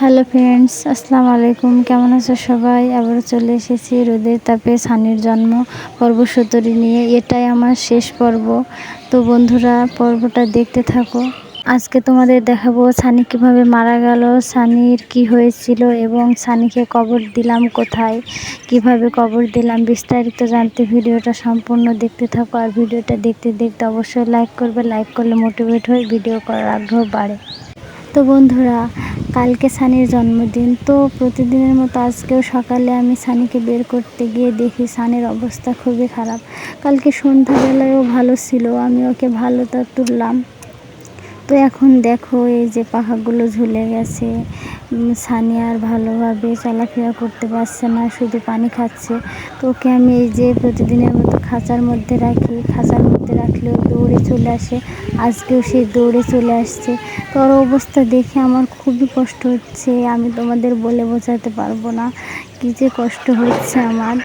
Hello friends আসসালামু আলাইকুম কেমন আছো সবাই? আবার চলে এসেছি রোদের তাপে সানির জন্ম পর্ব সতরি নিয়ে। এটাই আমার শেষ পর্ব। তো বন্ধুরা, পর্বটা দেখতে থাকো। আজকে তোমাদের দেখাবো সানি কীভাবে মারা গেল, সানির কি হয়েছিল এবং সানিকে কবর দিলাম কোথায়, কীভাবে কবর দিলাম বিস্তারিত জানতে ভিডিওটা সম্পূর্ণ দেখতে থাকো আর ভিডিওটা দেখতে দেখতে অবশ্যই লাইক করবে। লাইক করলে মোটিভেট হয়ে ভিডিও করার আগ্রহ বাড়ে। তো বন্ধুরা কালকে সানির জন্মদিন। তো প্রতিদিনের মতো আজকেও সকালে আমি সানিকে বের করতে গিয়ে দেখি সানির অবস্থা খুবই খারাপ। কালকে সন্ধ্যাবেলায়ও ভালো ছিল, আমি ওকে ভালো তা তুললাম। তো এখন দেখো এই যে পাখাগুলো ঝুলে গেছে সানি আর ভালোভাবে চলাফেরা করতে পারছে না, শুধু পানি খাচ্ছে। তো ওকে আমি এই যে প্রতিদিনের মতো খাঁচার মধ্যে রাখি, খাঁচার মধ্যে রাখলেও দৌড়ে চলে আসে। আজকেও সে দৌড়ে চলে আসছে। তো ওর অবস্থা দেখে আমার খুবই কষ্ট হচ্ছে। আমি তোমাদের বলে বোঝাতে পারব না কী যে কষ্ট হচ্ছে আমার।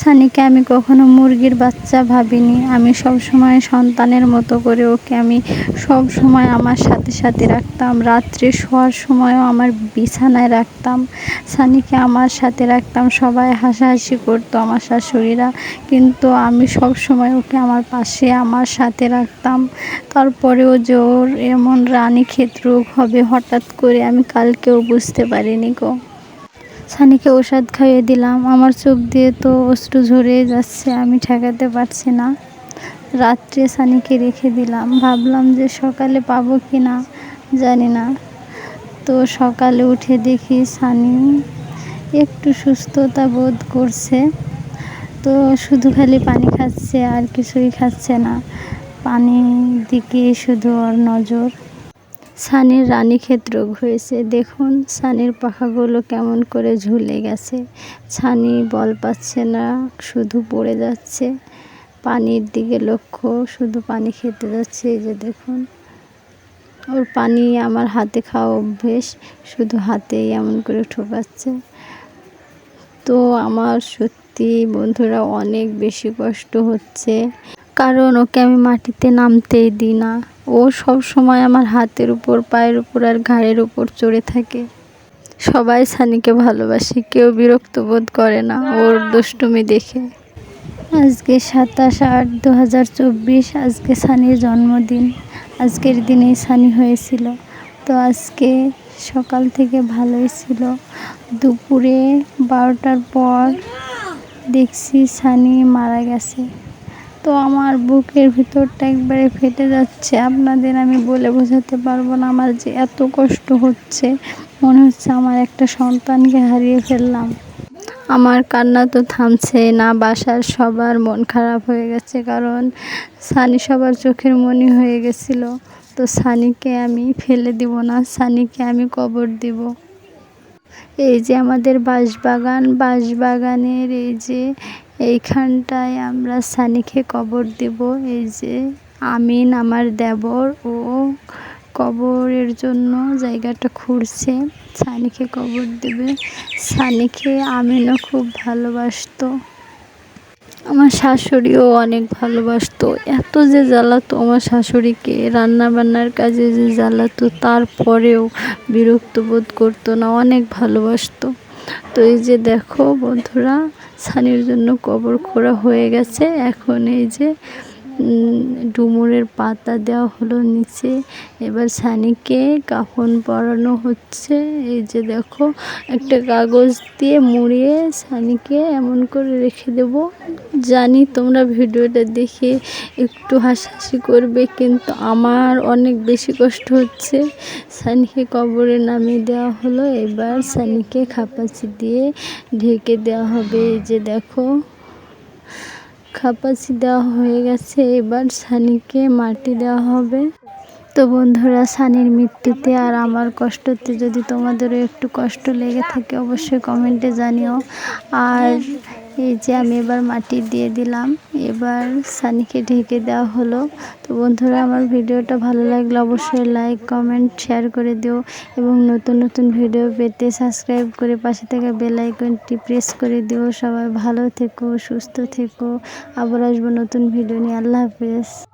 সানিকে আমি কখনো মুরগির বাচ্চা ভাবিনি। আমি সব সময় সন্তানের মতো করে ওকে আমি সব সময় আমার সাথে সাথে রাখতাম। রাত্রে শোয়ার সময়ও আমার বিছানায় রাখতাম। সানিকে আমার সাথে রাখতাম। সবাই হাসাহাসি করতো আমার শাশুড়িরা। কিন্তু আমি সব সময় ওকে আমার পাশে, আমার সাথে রাখতাম। তারপরেও ওর এমন রানী ক্ষেত্র হবে হঠাৎ করে আমি কালকেও বুঝতে পারিনি গো। সানিকে ওষুধ খাইয়ে দিলাম। আমার চোখ দিয়ে তো অশ্রু ঝরে যাচ্ছে, আমি ঠেকাতে পারছি না। রাত্রে সানিকে রেখে দিলাম। ভাবলাম যে সকালে পাবো কি না, জানি না। তো সকালে উঠে দেখি সানি একটু সুস্থতা বোধ করছে। তো শুধু খালি পানি খাচ্ছে, আর কিছুই খাচ্ছে না। পানির দিকে শুধু ওর নজর। সানির রানীক্ষেত রোগ হয়েছে। দেখুন সানির পাখাগুলো কেমন করে ঝুলে গেছে। ছানি বল পাচ্ছে না, শুধু পড়ে যাচ্ছে। পানির দিকে লক্ষ্য, শুধু পানি খেতে যাচ্ছে, এই যে দেখুন। ওর পানি আমার হাতে খাওয়া অভ্যেস, শুধু হাতেই এমন করে ঠোকাচ্ছে। তো আমার সত্যি বন্ধুরা অনেক বেশি কষ্ট হচ্ছে। কারণ ওকে আমি মাটিতে নামতেই দিই না। ও সব সময় আমার হাতের উপর, পায়ের উপর আর ঘাড়ের উপর চড়ে থাকে। সবাই সানিকে ভালোবাসে, কেউ বিরক্ত বোধ করে না ওর দুষ্টুমি দেখে। আজকে সাতাশ আট দু হাজার চব্বিশ, আজকে সানির জন্মদিন। আজকের দিনেই সানি হয়েছিল। তো আজকে সকাল থেকে ভালোই ছিল। দুপুরে বারোটার পর দেখছি সানি মারা গেছে। তো আমার বুকের ভিতরটা একবারে ফেটে যাচ্ছে। আপনাদের আমি বলে বোঝাতে পারব না আমার যে এত কষ্ট হচ্ছে। মনে হচ্ছে আমার একটা সন্তানকে হারিয়ে ফেললাম। আমার কান্না তো থামছে না, বাসার সবার মন খারাপ হয়ে গেছে কারণ সানি সবার চোখের মনি হয়ে গেছিল। তো সানিকে আমি ফেলে দিব না, সানিকে আমি কবর দিব। এই যে আমাদের বাঁশবাগান, বাঁশবাগানের এই যে এইখানটায় আমরা সানিকে কবর দেব। এই যে আমিন, আমার দেবর ও কবরের জন্য জায়গাটা খুঁড়ছে। সানিকে কবর দেবে। সানিকে আমিনও খুব ভালোবাসতো। আমার শাশুড়িও অনেক ভালোবাসতো। এত যে জ্বালাতো আমার শাশুড়িকে রান্না বান্নার কাজে যে জ্বালাতো, তারপরেও বিরক্ত বোধ করতো না, অনেক ভালোবাসতো। তো এই যে দেখো বন্ধুরা সানির জন্য কবর খোঁড়া হয়ে গেছে। এখন এই যে ডুমুরের পাতা দেওয়া হলো নিচে। এবার সানিকে কাফন পরানো হচ্ছে। এই যে দেখো, একটা কাগজ দিয়ে মুড়িয়ে সানিকে এমন করে রেখে দেব। জানি তোমরা ভিডিওটা দেখে একটু হাসাহাসি করবে, কিন্তু আমার অনেক বেশি কষ্ট হচ্ছে। সানিকে কবরে নামিয়ে দেওয়া হলো। এবার সানিকে খাপাচি দিয়ে ঢেকে দেওয়া হবে। এই যে দেখো খাপাচি দেওয়া হয়ে গেছে, এবার সানিকে মাটি দেওয়া হবে। তো বন্ধুরা, সানির মৃত্যুতে আর আমার কষ্টতে যদি তোমাদেরও একটু কষ্ট লেগে থাকে, অবশ্যই কমেন্টে জানিও। আর এই যে আমি এবার মাটি দিয়ে দিলাম। এবার সানিকে ঢেকে দেওয়া হলো। তো বন্ধুরা, আমার ভিডিওটা ভালো লাগলে অবশ্যই লাইক কমেন্ট শেয়ার করে দিও এবং নতুন নতুন ভিডিও পেতে সাবস্ক্রাইব করে পাশে থেকে বেল আইকনটি প্রেস করে দিও। সবাই ভালো থেকো, সুস্থ থেকো। আবার আসব নতুন ভিডিও নিয়ে। আল্লাহ হাফেজ।